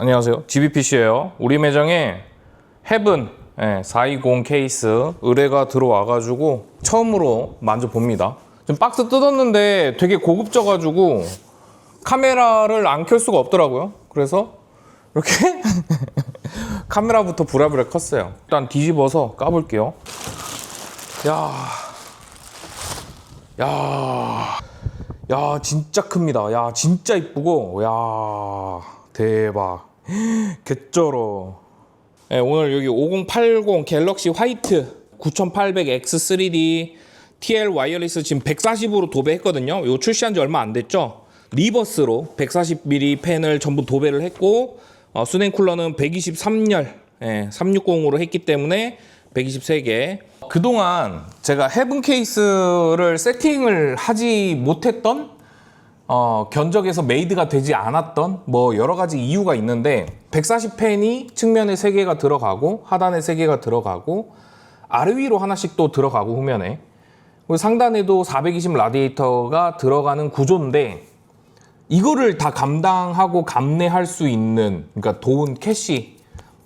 안녕하세요. GBPC예요. 우리 매장에 헤븐 420 케이스 의뢰가 들어와가지고 처음으로 만져봅니다. 지금 박스 뜯었는데 되게 고급져가지고 카메라를 안 켤 수가 없더라고요. 그래서 이렇게 카메라부터 부랴부랴 컸어요. 일단 뒤집어서 까볼게요. 야, 야, 야, 진짜 큽니다. 야, 진짜 이쁘고, 야, 대박. 개쩔어. 네, 오늘 여기 5080 갤럭시 화이트 9800X3D TL 와이어리스 지금 140으로 도배했거든요. 이거 출시한 지 얼마 안 됐죠? 리버스로 140mm 펜을 전부 도배를 했고 어, 수냉 쿨러는 123열 예, 360으로 했기 때문에 123개. 그동안 제가 헤븐 케이스를 세팅을 하지 못했던 어, 견적에서 메이드가 되지 않았던 뭐 여러 가지 이유가 있는데 140펜이 측면에 3개가 들어가고 하단에 3개가 들어가고 아래 위로 하나씩 또 들어가고 후면에. 그리고 상단에도 420 라디에이터가 들어가는 구조인데 이거를 다 감당하고 감내할 수 있는 그러니까 돈 캐시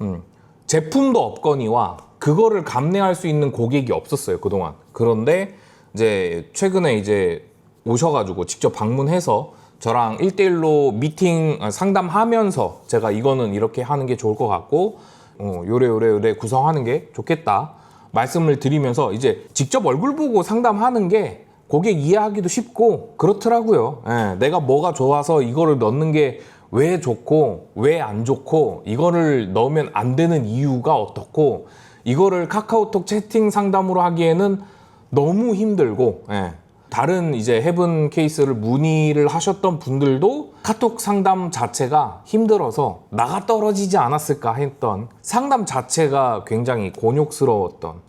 음, 제품도 없거니와 그거를 감내할 수 있는 고객이 없었어요 그동안. 그런데 이제 최근에 이제 오셔가지고 직접 방문해서 저랑 1대1로 미팅 아, 상담하면서 제가 이거는 이렇게 하는 게 좋을 것 같고 어, 요래 요래 요래 구성하는 게 좋겠다 말씀을 드리면서 이제 직접 얼굴 보고 상담하는 게 고객 이해하기도 쉽고 그렇더라고요. 예, 내가 뭐가 좋아서 이거를 넣는 게 왜 좋고 왜 안 좋고 이거를 넣으면 안 되는 이유가 어떻고 이거를 카카오톡 채팅 상담으로 하기에는 너무 힘들고 예. 다른 이제 헤븐 케이스를 문의를 하셨던 분들도 카톡 상담 자체가 힘들어서 나가 떨어지지 않았을까 했던 상담 자체가 굉장히 곤욕스러웠던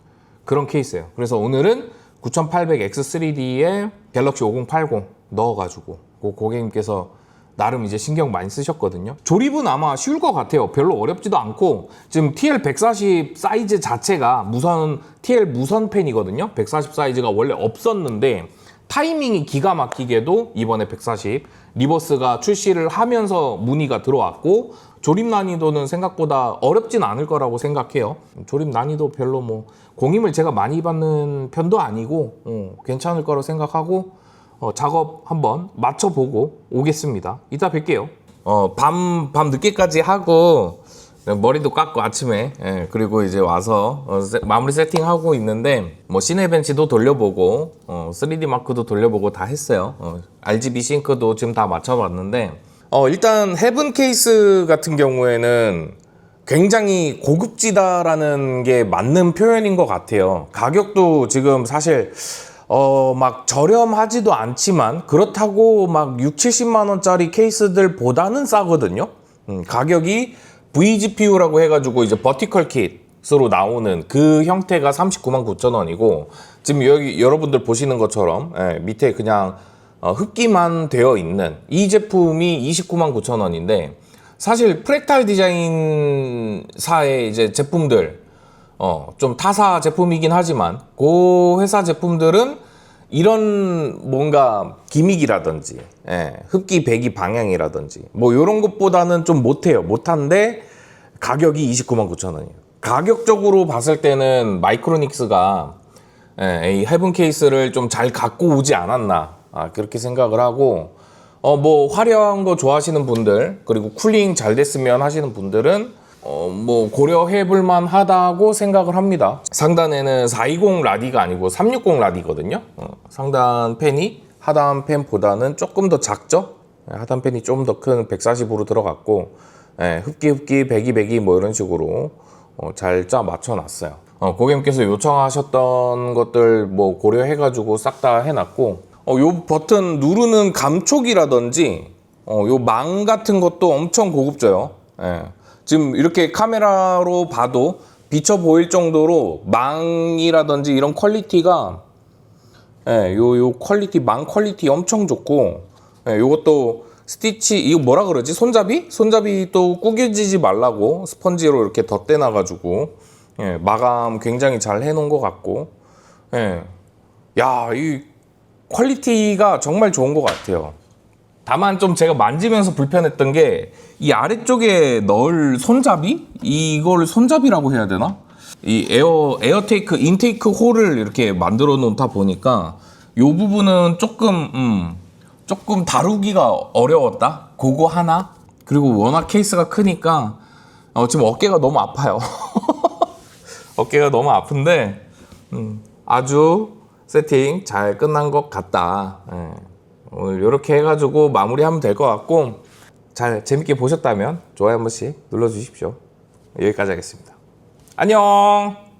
그런 케이스예요. 그래서 오늘은 9800X3D에 갤럭시 5080 넣어가지고 그 고객님께서 나름 이제 신경 많이 쓰셨거든요. 조립은 아마 쉬울 것 같아요. 별로 어렵지도 않고 지금 TL140 사이즈 자체가 무선 TL 무선 펜이거든요. 140 사이즈가 원래 없었는데 타이밍이 기가 막히게도 이번에 140 리버스가 출시를 하면서 문의가 들어왔고 조립 난이도는 생각보다 어렵진 않을 거라고 생각해요. 조립 난이도 별로 뭐 공임을 제가 많이 받는 편도 아니고 어, 괜찮을 거라고 생각하고 어, 작업 한번 맞춰보고 오겠습니다. 이따 뵐게요. 어, 밤, 밤 늦게까지 하고 머리도 깎고 아침에 예, 그리고 이제 와서 어, 세- 마무리 세팅하고 있는데 뭐 시네벤치도 돌려보고 어, 3D 마크도 돌려보고 다 했어요. 어, RGB 싱크도 지금 다 맞춰봤는데 어, 일단 헤븐 케이스 같은 경우에는 굉장히 고급지다라는 게 맞는 표현인 것 같아요. 가격도 지금 사실 어, 막 저렴하지도 않지만 그렇다고 막 6, 70만 원짜리 케이스들보다는 싸거든요. 음, 가격이 VGPU라고 해가지고 이제 버티컬 킷으로 나오는 그 형태가 39만 9천 원이고 지금 여기 여러분들 보시는 것처럼 예, 밑에 그냥 어, 흡기만 되어 있는 이 제품이 29만 9천 원인데 사실 프랙탈 디자인사의 이제 제품들 어, 좀 타사 제품이긴 하지만 그 회사 제품들은 이런 뭔가 기믹이라든지 예, 흡기 배기 방향이라든지 뭐 이런 것보다는 좀 못해요. 못한데 가격이 29만 9천 원이에요. 가격적으로 봤을 때는 마이크로닉스가 예, 이 헤븐 케이스를 좀 잘 갖고 오지 않았나 아, 그렇게 생각을 하고 어 뭐 화려한 거 좋아하시는 분들 그리고 쿨링 잘 됐으면 하시는 분들은 어 뭐 고려해 볼 만하다고 생각을 합니다. 상단에는 420 라디가 아니고 360 라디거든요. 어, 상단 펜이 하단 펜보다는 조금 더 작죠. 예, 하단 펜이 좀 더 큰 140으로 들어갔고 예, 흡기 흡기 배기 배기 뭐 이런 식으로 어, 잘 짜 맞춰 놨어요. 어, 고객님께서 요청하셨던 것들 뭐 고려해 가지고 싹 다 해놨고, 어, 요 버튼 누르는 감촉이라든지, 어, 요 망 같은 것도 엄청 고급져요. 예. 지금 이렇게 카메라로 봐도 비쳐 보일 정도로 망이라든지 이런 퀄리티가, 예, 요, 요 퀄리티, 망 퀄리티 엄청 좋고, 예, 요것도 스티치, 이거 뭐라 그러지? 손잡이? 손잡이 또 구겨지지 말라고 스펀지로 이렇게 덧대놔가지고, 예, 마감 굉장히 잘 해놓은 것 같고, 예. 야, 이 퀄리티가 정말 좋은 것 같아요. 다만 좀 제가 만지면서 불편했던 게 이 아래쪽에 넣을 손잡이 이걸 손잡이라고 해야 되나? 이 에어 에어테이크 인테이크 홀을 이렇게 만들어 놓다 보니까 요 부분은 조금 음, 조금 다루기가 어려웠다. 그거 하나. 그리고 워낙 케이스가 크니까 어, 지금 어깨가 너무 아파요. 어깨가 너무 아픈데 음, 아주 세팅 잘 끝난 것 같다. 예. 오늘 이렇게 해가지고 마무리하면 될 것 같고 잘 재밌게 보셨다면 좋아요 한 번씩 눌러주십시오. 여기까지 하겠습니다. 안녕.